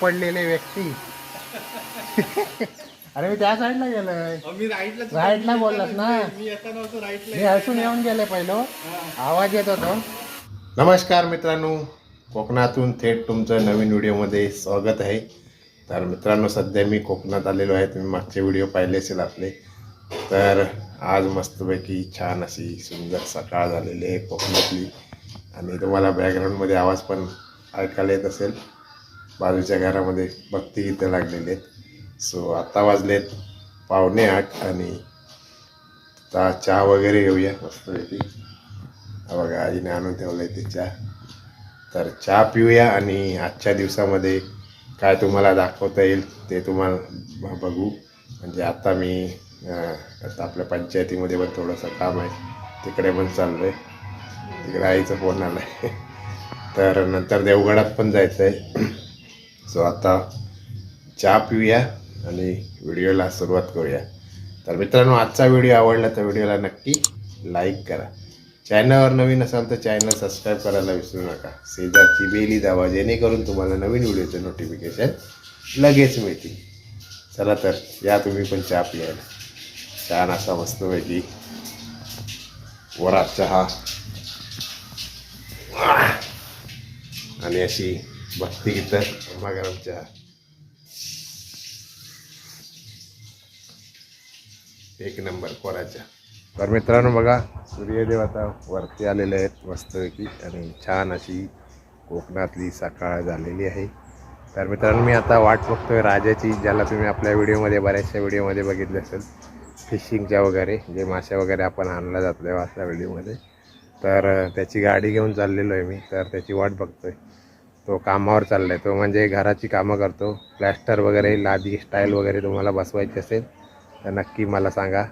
सापडलेले व्यक्ती. अरे मी त्या साईडला गेलोय. मी राईटला राईटला बोललास ना? मी मी हसून येऊन गेले पहिलं. आवाज येत होता. नमस्कार मित्रांनो. कोकणातून थेट तुमचं नवीन व्हिडिओमध्ये स्वागत आहे. तर मित्रांनो सध्या मी कोकणात आलेलो आहे. तुम्ही मागचे व्हिडिओ पाहिले असेल आपले. तर आज मस्तपैकी छान अशी सुंदर सकाळ झालेली आहे कोकणातली. आणि तुम्हाला बॅकग्राऊंडमध्ये आवाज पण ऐकायला येत असेल. बाजूच्या घरामध्ये भक्ती गीतं लागलेली आहेत. सो आता वाजलेत पावणे आठ आणि आता चहा वगैरे घेऊया. मस्तपैकी बघा आईने आणून ठेवलं आहे ते चहा. तर चहा पिऊया आणि आजच्या दिवसामध्ये काय तुम्हाला दाखवता येईल ते तुम्हाला बघू. म्हणजे आता मी आता आपल्या पंचायतीमध्ये पण थोडंसं काम आहे. तिकडे पण चाललं आहे तिकडे आईचं फोन आला आहे तर नंतर देवगडात पण जायचं आहे सो आता चहा पिऊया आणि व्हिडिओला सुरुवात करूया. तर मित्रांनो आजचा व्हिडिओ आवडला तर व्हिडिओला नक्की लाईक करा. चॅनलवर नवीन असाल तर चॅनल सबस्क्राईब करायला विसरू नका. शेजारची बेली दावा जेणेकरून तुम्हाला नवीन व्हिडिओचे नोटिफिकेशन लगेच मिळतील. चला तर या तुम्ही पण चहा पियायला. छान असा मस्तपैकी वरात चहा. आणि अशी भक्ती गीतं एक नंबर कोराच्या तर मित्रांनो बघा सूर्यदेव आता वरती आलेले आहेत मस्तपैकी आणि छान अशी कोकणातली सकाळ झालेली आहे तर मित्रांनो मी आता वाट बघतोय राजाची ज्याला तुम्ही आपल्या व्हिडिओमध्ये बऱ्याचशा व्हिडिओमध्ये बघितले असेल फिशिंगच्या वगैरे जे मासे वगैरे आपण आणला जातो तेव्हा असल्या व्हिडिओमध्ये तर त्याची गाडी घेऊन चाललेलो आहे मी तर त्याची वाट बघतोय तो कामावर चालला आहे तो म्हणजे घराची कामं करतो. प्लॅस्टर वगैरे लादी स्टाईल वगैरे तुम्हाला बसवायची असेल तर नक्की मला सांगा.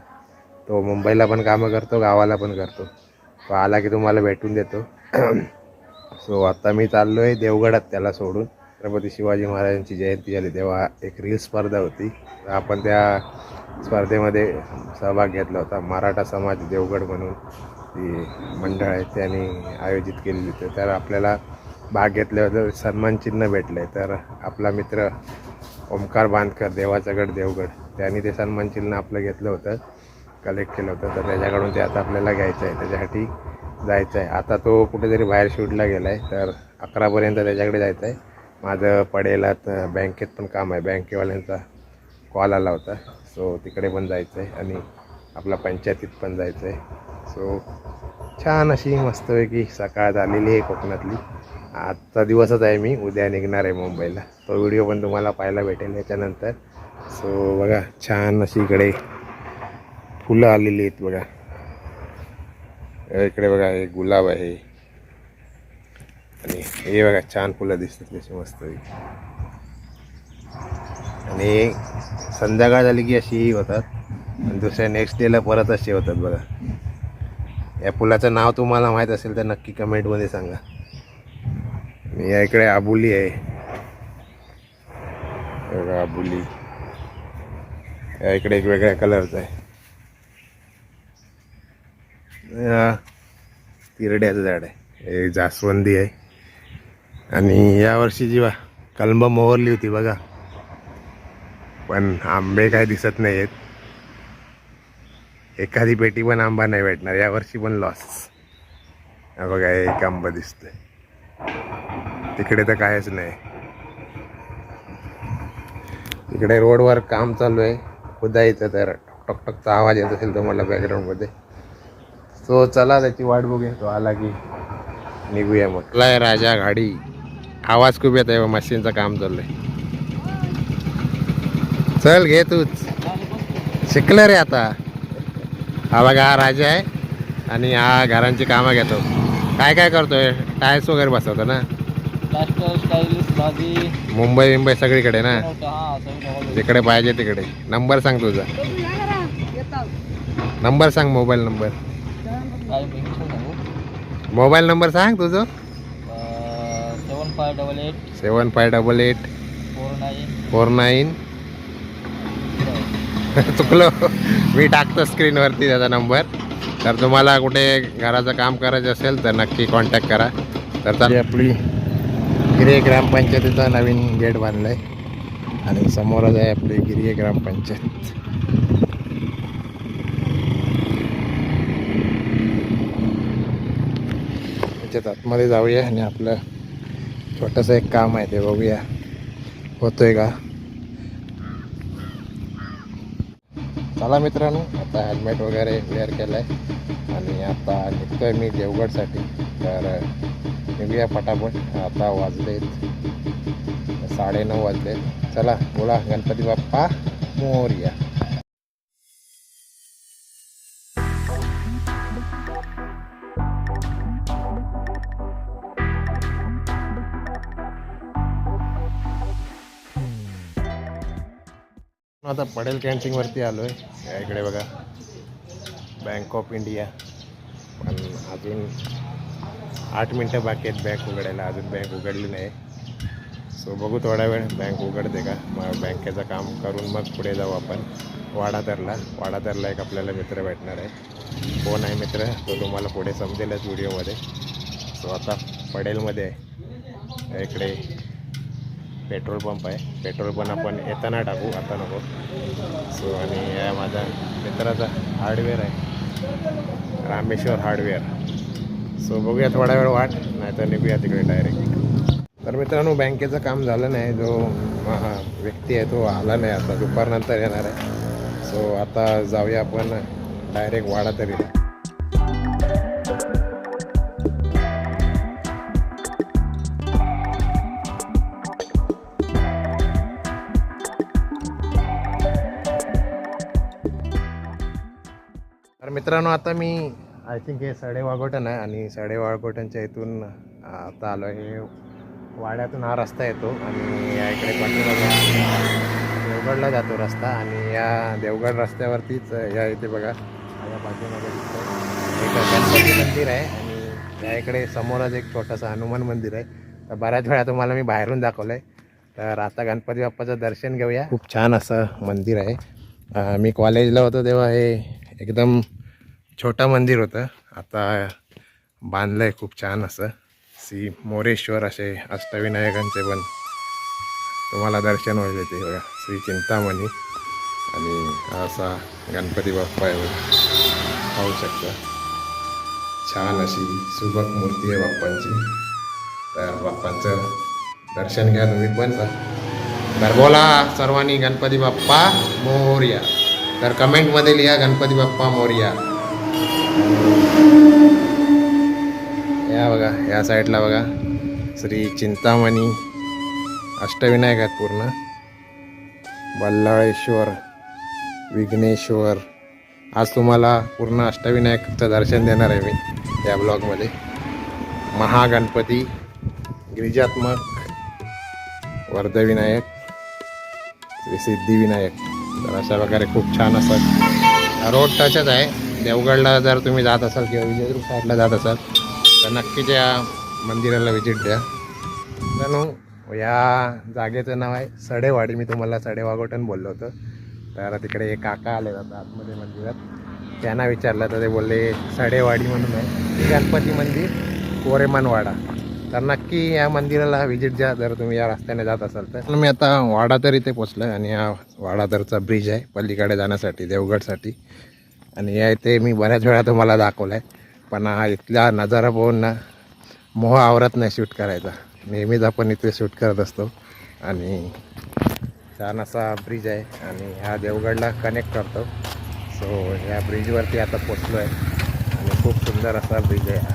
तो मुंबईला पण कामं करतो गावाला पण करतो. तो आला की तुम्हाला भेटून देतो. सो आत्ता मी चाललो आहे देवगडात त्याला सोडून. छत्रपती शिवाजी महाराजांची जयंती झाली तेव्हा एक रील स्पर्धा होती. तर आपण त्या स्पर्धेमध्ये सहभाग घेतला होता. मराठा समाज देवगड म्हणून ती मंडळ आहे त्यांनी आयोजित केलेली होती. तर आपल्याला भाग घेतल्याबद्दल सन्मान चिन्ह भेटलं आहे तर आपला मित्र ओमकार बांधकर देवाचा गड देवगड त्यांनी ते सन्मान चिन्ह आपलं घेतलं होतं कलेक्ट केलं होतं. तर त्याच्याकडून ते आता आपल्याला घ्यायचं आहे. त्याच्यासाठी जायचं आहे. आता तो कुठेतरी बाहेर शूटला गेला आहे तर अकरापर्यंत त्याच्याकडे जायचं आहे. माझं पडेला बँकेत पण काम आहे. बँकेवाल्यांचा कॉल आला होता. सो तिकडे पण जायचं आहे आणि आपला पंचायतीत पण जायचं आहे. सो छान अशी मस्तपैकी सकाळ झालेली आहे कोकणातली. आजचा दिवसच आहे मी उद्या निघणार आहे मुंबईला. तो व्हिडिओ पण तुम्हाला पाहायला भेटेल याच्यानंतर. सो बघा छान अशी इकडे फुलं आलेली आहेत बघा. इकडे बघा हे गुलाब आहे. आणि हे बघा छान फुलं दिसतात कशी मस्त. आणि संध्याकाळ झाली की अशी होतात. आणि दुसऱ्या नेक्स्ट डेला परत असे होतात बघा. या फुलाचं नाव तुम्हाला माहीत असेल तर नक्की कमेंटमध्ये सांगा. या इकडे आबुली आहे. हे बघा आबुली. या इकडे एक वेगळ्या कलरचा आहे. तिरड्याचं झाड आहे. हे जास्वंदी आहे. आणि यावर्षी जी वा कलंब मोहरली होती बघा. पण आंबे काय दिसत नाही आहेत एखादी पेटी पण आंबा नाही भेटणार. यावर्षी पण लॉस बघा एक आंबा दिसतोय. तिकडे तर कायच नाही. इकडे रोडवर काम चालू आहे. खुदाईचं तर टक टकचा आवाज येत असेल तुम्हाला बॅकग्राऊंडमध्ये सो चला त्याची वाट बघूया. तो आला की निघूया मग. आहे राजा गाडी. आवाज खूप येत आहे मशीनचं काम चाललंय चल घे तूच. शिकलं रे आता. हा बघा हा राजा आहे आणि हा घरांची कामं घेतो. काय काय करतोय? टायर्स वगैरे बसवतो ना? प्लास्टर स्टाईलिश लादी मुंबई मुंबई सगळीकडे ना? हा सगळं जिकडे पाहिजे तिकडे. नंबर सांग तुझा. नंबर सांग मोबाईल नंबर काय बघितलं सांगू मोबाईल नंबर सांग तुझं. Seven five double eight seven five double eight four nine four nine चुकलो. मी टाकतो स्क्रीनवरती त्याचा नंबर तर तुम्हाला कुठे घराचं काम करायचं असेल तर नक्की कॉन्टॅक्ट करा. तर आपली गिरे ग्रामपंचायतीचा नवीन गेट बांधलाय. आणि समोरच आहे आपली गिरे ग्रामपंचायत. त्याच्यात आतमध्ये जाऊया आणि आपलं छोटंसं एक काम आहे ते बघूया. होतोय का? चला मित्रांनो आता हेल्मेट वगैरे वेअर केलं आहे आणि आता निघतोय मी देवगडसाठी. तर निघूया पटापट. आता वाजलेत साडेनऊ वाजलेत चला बोला गणपती बाप्पा मोर्या. आता पडेल कॅन्टीनवरती आलो आहे इकडे बघा. बँक ऑफ इंडिया पण अजून आठ मिनटं बाकी आहेत. बँक उघडायला. अजून बँक उघडली नाही. सो बघू थोडा वेळ बँक उघडते का? मग बँकेचं काम करून मग पुढे जाऊ आपण. वाडादरला वाडादरला एक आपल्याला मित्र भेटणार आहे. कोण आहे मित्र? तो तुम्हाला पुढे समजेलच व्हिडिओमध्ये. सो आता पडेलमध्ये आहे. इकडे पेट्रोल पंप आहे. पेट्रोल पण आपण येताना टाकू. आता नको. सो आणि या माझ्या मित्राचा हार्डवेअर आहे. रामेश्वर हार्डवेअर. सो बघूया थोडा वेळ वाट नाहीतर निघूया तिकडे डायरेक्ट तर मित्रांनो बँकेचं काम झालं नाही जो व्यक्ती आहे तो आला नाही आता. दुपारनंतर येणार आहे. सो आता जाऊया आपण डायरेक्ट वाडा तरी. तर मित्रांनो आता मी आय थिंक हे सडे वाघोटण आहे आणि सडे वाघोटणच्या इथून आता आलो आहे वाड्यातून हा रस्ता येतो आणि या इकडे पाठीमागे देवगडला जातो रस्ता आणि या देवगड रस्त्यावरतीच या इथे बघा माझ्या पाठीमागे एक गणपती मंदिर आहे आणि या इकडे समोरच एक छोटंसं हनुमान मंदिर आहे. तर बऱ्याच वेळा तुम्हाला मी बाहेरून दाखवलं आहे तर आता गणपती बाप्पाचं दर्शन घेऊया. खूप छान असं मंदिर आहे. मी कॉलेजला होतो तेव्हा हे एकदम छोटं मंदिर होतं. आता बांधलं आहे खूप छान असं. श्री मोरेश्वर असे अष्टविनायकांचे पण तुम्हाला दर्शन होईल ते बघा श्री चिंतामणी. आणि असा गणपती बाप्पा आहे पाहू शकता. छान अशी सुबक मूर्ती आहे बाप्पांची. तर बाप्पांचं दर्शन घ्या तुम्ही पण. तर बोला सर्वांनी गणपती बाप्पा मोर्या. तर कमेंटमध्ये लिहा गणपती बाप्पा मोर्या. या बघा या साईडला बघा. श्री चिंतामणी अष्टविनायक आहेत पूर्ण. बल्लाळेश्वर विघ्नेश्वर. आज तुम्हाला पूर्ण अष्टविनायकचं दर्शन देणार आहे मी या ब्लॉगमध्ये. महागणपती गिरिजात्मक वर्धविनायक श्री सिद्धिविनायक. तर अशा प्रकारे खूप छान असतात रोड टचच आहे. देवगडला जर तुम्ही जात असाल किंवा विजयदुर्ग साईडला जात असाल तर नक्कीच या मंदिराला व्हिजिट द्या. मित्रांनो या जागेचं नाव आहे सडेवाडी. मी तुम्हाला सडेवागोटन बोललो होतं. तर तिकडे एक काका आले जातात आतमध्ये मंदिरात. त्यांना विचारलं तर ते बोलले सडेवाडी म्हणून आहे. गणपती मंदिर कोरेमानवाडा. तर नक्की या मंदिराला व्हिजिट द्या जर तुम्ही या रस्त्याने जात असाल तर. मी आता वाडा तर इथे पोचलो आहे आणि हा वाडातरचा ब्रिज आहे पलीकडे जाण्यासाठी देवगडसाठी. आणि या इथे मी बऱ्याच वेळा तुम्हाला दाखवला आहे पण हा इथला नजारा पाहून ना मोह आवरत नाही शूट करायचा. नेहमीच आपण इथे शूट करत असतो. आणि छान असा ब्रिज आहे आणि ह्या देवगडला कनेक्ट करतो. सो ह्या ब्रिजवरती आता पोचलो आहे आणि खूप सुंदर असा ब्रिज आहे हा.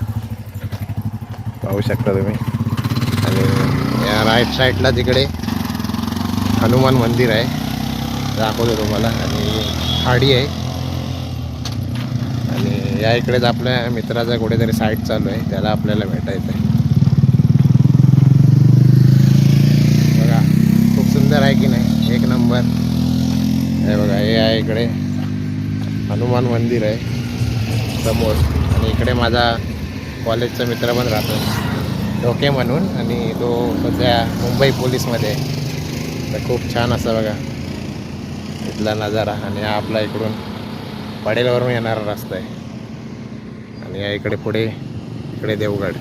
पाहू शकता तुम्ही. आणि या राईट साईडला तिकडे हनुमान मंदिर आहे. दाखवतो तुम्हाला. आणि खाडी आहे. या इकडेच आपल्या मित्राचा कुठेतरी साईट चालू आहे. त्याला आपल्याला भेटायचं आहे. बघा खूप सुंदर आहे की नाही? एक नंबर. हे बघा हे आहे इकडे. हनुमान मंदिर आहे. समोर. आणि इकडे माझा कॉलेजचा मित्र पण राहतो. डोके म्हणून. आणि तो सध्या मुंबई पोलीसमध्ये आहे. तर खूप छान असं बघा. इथला नजारा. आणि हा आपला इकडून पडेलवरून येणारा रस्ता आहे. आणि या इकडे पुढे इकडे देवगड.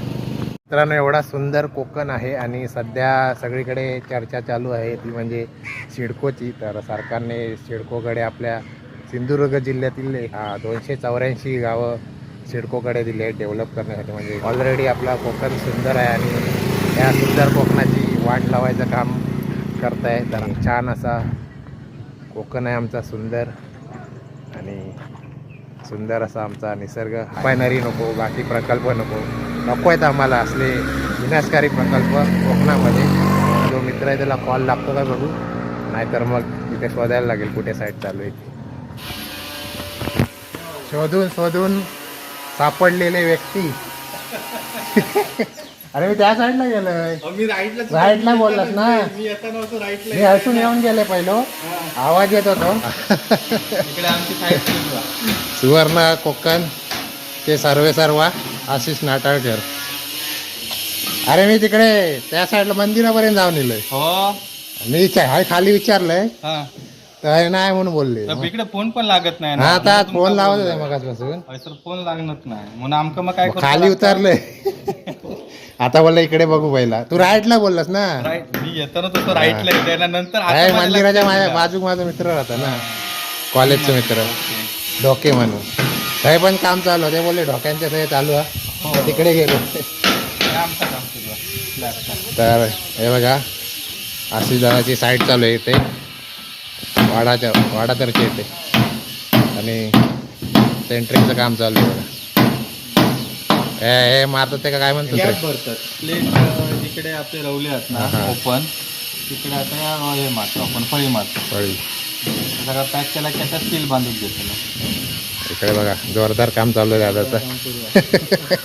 मित्रांनो एवढा सुंदर कोकण आहे आणि सध्या सगळीकडे चर्चा चालू आहे ती म्हणजे सिडकोची. तर सरकारने सिडकोकडे आपल्या सिंधुदुर्ग जिल्ह्यातील दोनशे चौऱ्याऐंशी गावं सिडकोकडे दिले आहेत डेव्हलप करण्यासाठी. म्हणजे ऑलरेडी आपला कोकण सुंदर आहे आणि या सुंदर कोकणाची वाट लावायचं काम करताय. तर छान असा कोकण आहे आमचा सुंदर. आणि सुंदर असा आमचा निसर्ग. पायनरी नको बाकी प्रकल्प नको. नको आहेत आम्हाला असले विनाशकारी प्रकल्प कोकणामध्ये. जो मित्र आहे त्याला कॉल लागतो का बघू. नाहीतर मग तिथे शोधायला लागेल कुठे साईड चालू आहे ती. शोधून शोधून सापडलेले व्यक्ती. अरे मी त्या साईडला गेलोय. मी राईटला राईटला बोललास ना. मी राईटला. हसून येऊन गेले पहिलो. आवाज येत होतो. इकडे आमची साईड सुवर्ण कोकण ते सर्वे सर्वा आशिष नाटाळकर अरे मी तिकडे त्या साईडला मंदिरापर्यंत जाऊन येलोय हो. मी हाय खाली विचारलंय. हा. तर नाही म्हणून बोलले. इकडे फोन पण लागत नाही हा आता फोन लावत सर फोन लागत नाही. म्हणून आमका मग काय मग खाली लागतं? आता बोलला इकडे बघू पहिला. तू राईटला बोललास ना? राईट मी येताना तसं राईटला येते नंतर आता आहे मंदिराच्या माझ्या. बाजूक माझा मित्र राहता ना. कॉलेजचा मित्र. डोके म्हणून. हे पण काम चालू होते बोलले डोक्यांच्या सगळे चालू हा. तिकडे गेलो. हे आमचं काम सुरू आहे. फ्लॅटचं. तर हे बघा आशिष दादाची साईड चालू आहे इथे. वाडाच्या वाडातर्फे येते. आणि सेंटरिंगचं काम चालू आहे. बघा हे हे मारतात ते काय म्हणतात गॅप ते? भरतात प्लेट जिकडे आपले रवले आहेत ना हा. ओपन तिकडे आता हे मारतो आपण फळी मारतो फळी सगळं पॅक केला की आता स्टील बांधून देतो ना. इकडे बघा जोरदार काम चालू आहे दादाचं काम सुरू आहे.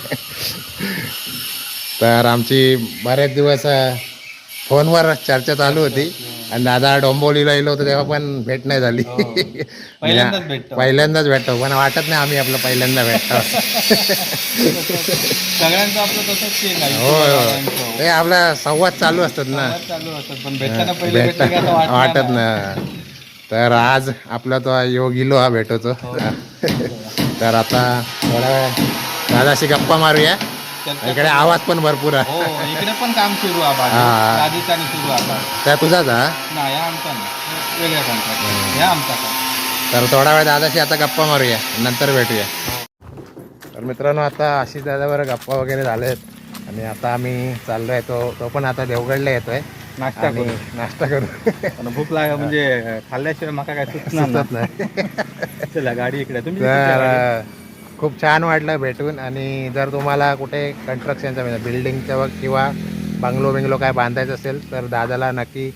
तर आमची बरेच दिवस अ, फोनवर चर्चा चालू होती आणि दादा डोंबोलीला गेलो होतो तेव्हा पण भेट नाही झाली हो. पहिल्यांदाच भेटतो. पहिल्यांदाच भेटतो पण वाटत नाही आम्ही आपलं पहिल्यांदा भेटतो सगळ्यांचं आपलं तसंच केलं आहे. हो हो सगळ्यांचं. ते आपला संवाद चालू असतात ना चालू असतात पण भेटताना पहिले भेट भेटलं की असं वाटणार वाटत. ना तर आज आपला तो योग इलो हा भेटवतो तर आता थोडा वेळ दादाशी गप्पा मारूया इकडे आवाज पण भरपूर आहे. हो इकडे पण काम सुरू आहे बाजू. हा. राजस्थानी सुरू आहे आता. त्या तुझाच हा? नाही हा आमचा नाही. वेगळ्या कॉन्ट्रॅक्ट हे आमचा काम तर थोडा वेळ दादाशी आता गप्पा मारूया. नंतर भेटूया. तर मित्रांनो आता आशिष दादावर गप्पा वगैरे झालेत. आणि आता आम्ही चाललोय तो तो पण आता देवगडला येतोय. नाश्ता आणि करू. नाश्ता करू. पण भूक लाग म्हणजे खाल्ल्याशिवाय माका काय सुचणार सुचत नाही. नाही. चला गाडी इकडे. तुम्ही तर खूप छान वाटलं भेटून. आणि जर तुम्हाला कुठे कन्स्ट्रक्शनचं म्हणजे बिल्डिंगचं किंवा बंगलो बिंगलो काय बांधायचं असेल तर दादाला नक्की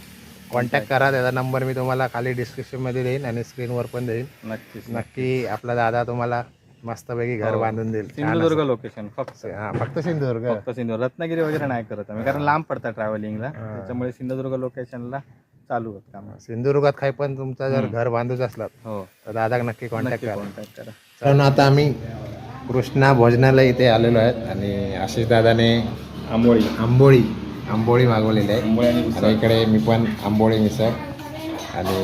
कॉन्टॅक्ट करा. त्याचा नंबर मी तुम्हाला खाली डिस्क्रिप्शनमध्ये देईन आणि स्क्रीनवर पण देईन. नक्कीच नक्की आपला दादा तुम्हाला मस्तपैकी घर हो. बांधून देईल. सिंधुदुर्ग. लोकेशन फक्त. हा फक्त सिंधुदुर्ग. फक्त सिंधुदुर्ग. रत्नागिरी वगैरे नाही करत आम्ही कारण लांब पडतात ट्रॅव्हलिंगला त्याच्यामुळे सिंधुदुर्ग लोकेशनला चालू होत काम. सिंधुदुर्गात काही पण तुमचा जर घर बांधूच असलात हो. तर दादा नक्की कॉन्टॅक्ट करा. कॉन्टॅक्ट करा. कारण आता आम्ही कृष्णा भोजनालय इथे आलेलो आहेत आणि आशिष दादाने आंबोळी. आंबोळी आंबोळी मागवलेली आहे. आणि इकडे मी पण आंबोळी मिसळ आणि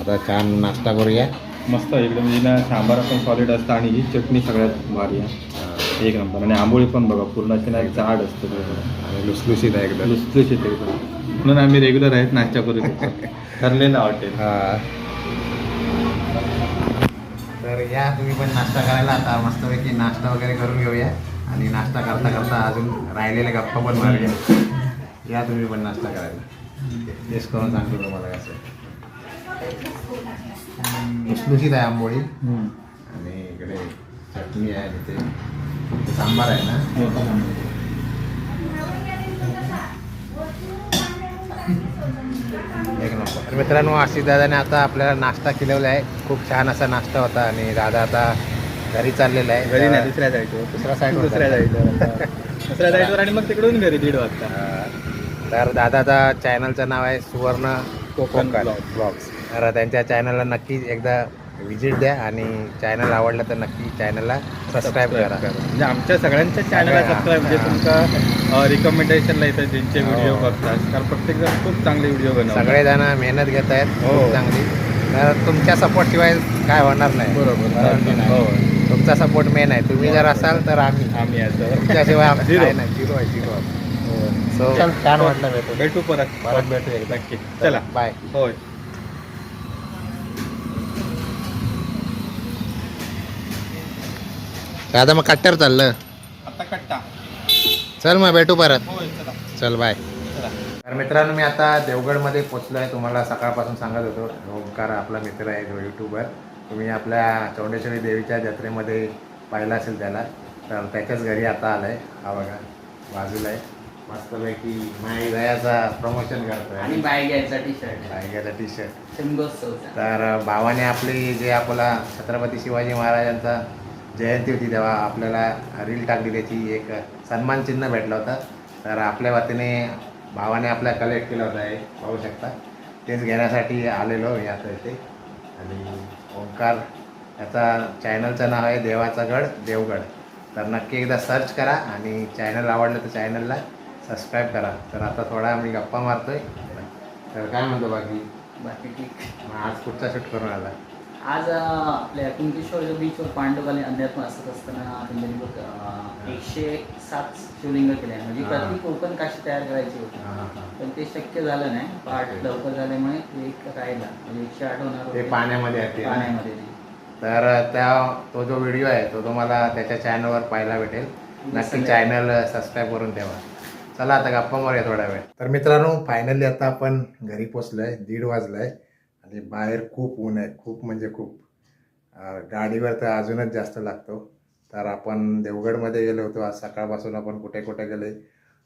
आता छान नाश्ता करूया. मस्त एकदम म्हणजे ना सांबार पण सॉलिड असतं आणि ही चटणी सगळ्यात भारी आहे. एक नंबर. आणि आंबोळी पण बघा पूर्णाची ना एक जाड असतं. आणि लुसलुशीत आहे एकदम. लुसलुशीत एकदम. म्हणून आम्ही रेग्युलर आहेत नाश्ता करू ठरलेलं हॉटेल हा. तर या तुम्ही पण नाश्ता करायला आता मस्तपैकी नाश्ता वगैरे करून घेऊया. आणि नाश्ता करता करता अजून राहिलेले गप्पा पण मारूया. या तुम्ही पण नाश्ता करायला. टेस्ट करून सांगतो तुम्हाला कसं लुसलुशीत आहे आंबोळी. आणि इकडे चटणी आहे आणि ते ते सांबार आहे ना. एक नंबर तर मित्रांनो आशिष दादाने आता आपल्याला नाश्ता केलेला आहे. खूप छान असा नाश्ता होता आणि दादा आता घरी चाललेला आहे. घरी नाही दुसऱ्या साईडवर दुसऱ्या साईडवर दुसऱ्या साईडवर दुसऱ्या साईडवर आणि मग तिकडून घरी दीड वाजता. तर दादाचा चॅनलचं नाव आहे सुवर्ण कोकण ब्लॉग्स तर त्यांच्या चॅनलला नक्की एकदा व्हिजिट द्या आणि चॅनल आवडलं तर नक्की चॅनलला सबस्क्राईब करा. म्हणजे आमच्या सगळ्यांच्या चॅनलला सबस्क्राईब म्हणजे हा. तुमका रिकमेंडेशनला येतात ज्यांचे हो. व्हिडिओ बघतात. कारण प्रत्येक जण खूप चांगले व्हिडिओ बनवतात. सगळेजण मेहनत घेत आहेत हो. खूप चांगली. तर तुमच्या सपोर्ट शिवाय काय होणार नाही. बरोबर? हो. तुमचा सपोर्ट मेन आहे. तुम्ही जर असाल तर आम्ही. आम्ही तुमच्याशिवाय आमचं नाही. झिरो आहे झिरो हो. सो छान वाटलं भेटून. भेटू परत. परत भेटू. नक्की. चला. बाय होय. आता मग कट्टर चाललं. आता कट्टा. चल मग भेटू परत. होय चला. चल बाय. चला. तर मित्रांनो मी आता देवगडमध्ये पोचलो आहे तुम्हाला सकाळपासून सांगत होतो ओंकार आपला मित्र आहे जो युट्यूबर तुम्ही आपल्या चौंडेश्वरी देवीच्या जत्रेमध्ये पाहिला असेल त्याला तर त्याच्याच घरी आता आलाय. हा बघा बाजूला आहे. मस्तपैकी माई दयाचा प्रमोशन करतोय. आणि बाय घ्यायचा टी शर्ट बायगाचा टी शर्ट तर भावाने आपली जे आपला छत्रपती शिवाजी महाराजांचा जयंती होती तेव्हा आपल्याला रील टाकली त्याची एक सन्मान चिन्ह भेटला होता. तर आपल्या वतीने भावाने आपल्या कलेक्ट केला होता हे पाहू शकता. तेच घेण्यासाठी आलेलो आता इथे. आणि ओंकार याचा चॅनलचं नाव आहे देवाचा गड देवगड. तर नक्की एकदा सर्च करा आणि चॅनल आवडलं तर चॅनलला सबस्क्राईब करा. तर आता थोडा मी गप्पा मारतोय. तर काय म्हणतो बाकी? बाकी ठीक. मग आज कुठचा शूट करून आला? आज आपल्या कुंकेश्वर बीचवर पांडवकालीन अध्यात्म असत असताना त्यांनी एकशे सात शिवलिंग केले. म्हणजे. प्रति कोकण काशी तयार करायची होती. पण ते शक्य झालं नाही पाठ लवकर झाल्यामुळे ते एक राहिला म्हणजे एकशे आठ होणार ते. पाण्यामध्ये. पाण्यामध्ये. तर त्या तो जो व्हिडिओ आहे तो तुम्हाला त्याच्या चॅनलवर पाहायला भेटेल नक्की चॅनल सबस्क्राईब करून ठेवा चला आता गप्पा मारूया थोडा वेळ तर मित्रांनो फायनली आता आपण घरी पोचलोय दीड वाजलाय आणि बाहेर खूप ऊन आहे खूप म्हणजे खूप. गाडीवर तर अजूनच जास्त लागतो. तर आपण देवगडमध्ये गेलो होतो आज सकाळपासून आपण कुठे कुठे गेले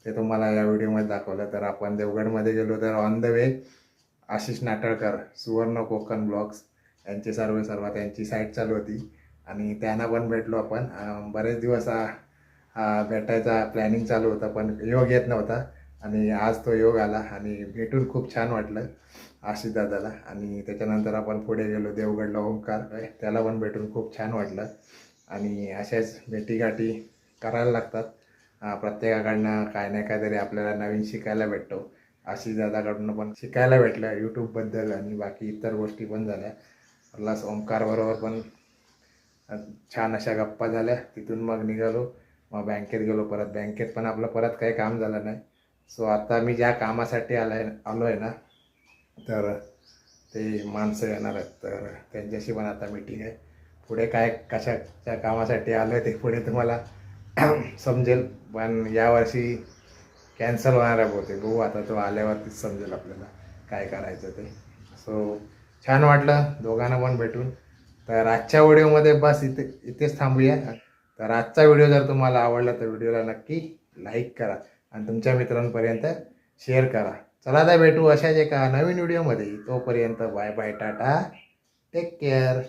ते तुम्हाला या व्हिडिओमध्ये दाखवलं. तर आपण देवगडमध्ये गेलो तर on the way Ashish Natalkar Suvarna Konkan blogs यांचे सर्व सर्व त्यांची साईट चालू होती. आणि त्यांना पण भेटलो आपण. बरेच दिवस हा हा भेटायचा प्लॅनिंग चालू होता पण योग येत नव्हता. आणि आज तो योग आला आणि भेटून खूप छान वाटलं. आशिष दादाला आणि त्याच्यानंतर आपण पुढे गेलो देवगडला ओंकार. त्याला पण भेटून खूप छान वाटलं. आणि अशाच भेटीगाठी करायला लागतात. प्रत्येकाकडनं काय नाही काहीतरी आपल्याला नवीन शिकायला भेटतो. आशिष दादाकडनं पण शिकायला भेटलं यूट्यूबबद्दल आणि बाकी इतर गोष्टी पण झाल्या. प्लस ओंकारबरोबर पण छान अशा गप्पा झाल्या. तिथून मग निघालो. मग बँकेत गेलो परत. बँकेत पण आपलं परत काही काम झालं नाही. सो आता मी ज्या कामासाठी आलाय आलो आहे ना तर ते माणसं येणार आहेत. तर त्यांच्याशी पण आता मीटिंग आहे. पुढे काय कशाच्या कामासाठी आलं आहे ते पुढे तुम्हाला समजेल. पण यावर्षी कॅन्सल होणार आहे बहुतेक. बघू आता तो आल्यावरतीच समजेल आपल्याला काय करायचं ते. सो छान वाटलं दोघांना पण भेटून. तर आजच्या व्हिडिओमध्ये बस इथे इथेच थांबूया. तर आजचा व्हिडिओ जर तुम्हाला आवडला तर व्हिडिओला नक्की लाईक करा. आणि तुमच्या मित्रांपर्यंत शेअर करा. चला आता भेटू अशाच एका नवीन व्हिडिओमध्ये. तोपर्यंत bye bye tata. Take care